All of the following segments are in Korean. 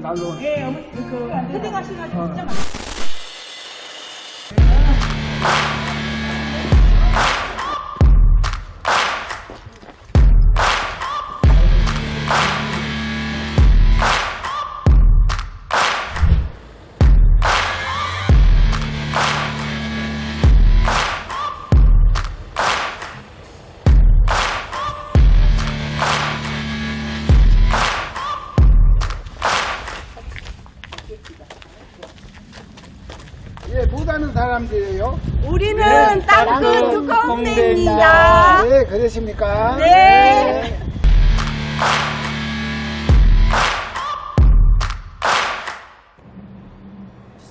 날로. 예, 어머니 그 헤딩 하시가지고 진짜 많 예, 못하는 사람들이에요. 우리는 네, 땅끝 두꺼운데입니다. 네, 그러십니까? 네.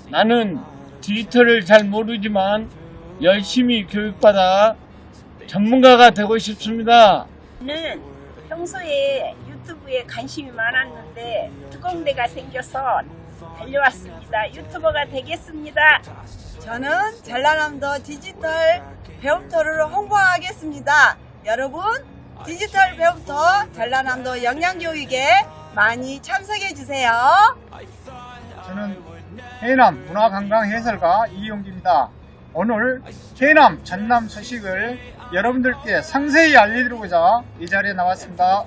나는 디지털을 잘 모르지만 열심히 교육받아 전문가가 되고 싶습니다. 저는 평소에 유튜브에 관심이 많았는데 특공대가 생겨서 달려왔습니다. 유튜버가 되겠습니다. 저는 전라남도 디지털 배움터를 홍보하겠습니다. 여러분, 디지털 배움터 전라남도 영양교육에 많이 참석해 주세요. 저는 해남 문화관광 해설가 이용기입니다. 오늘 해남 전남 소식을 여러분들께 상세히 알려드리고자 이 자리에 나왔습니다.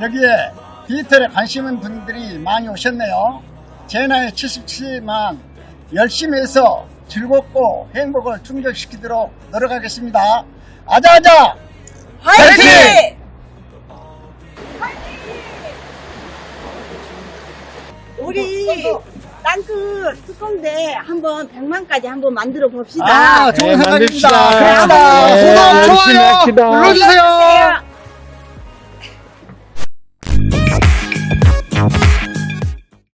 여기에 디지털에 관심 있는 분들이 많이 오셨네요. 제 나이 77만 열심히 해서 즐겁고 행복을 충족시키도록 노력하겠습니다. 아자아자! 화이팅! 우리 땅끝 특공대 한번 100만까지 한번 만들어 봅시다. 아, 좋은 네, 생각입니다. 만듭시다. 그럽시다. 네, 구독, 열심히 좋아요 합시다. 눌러주세요.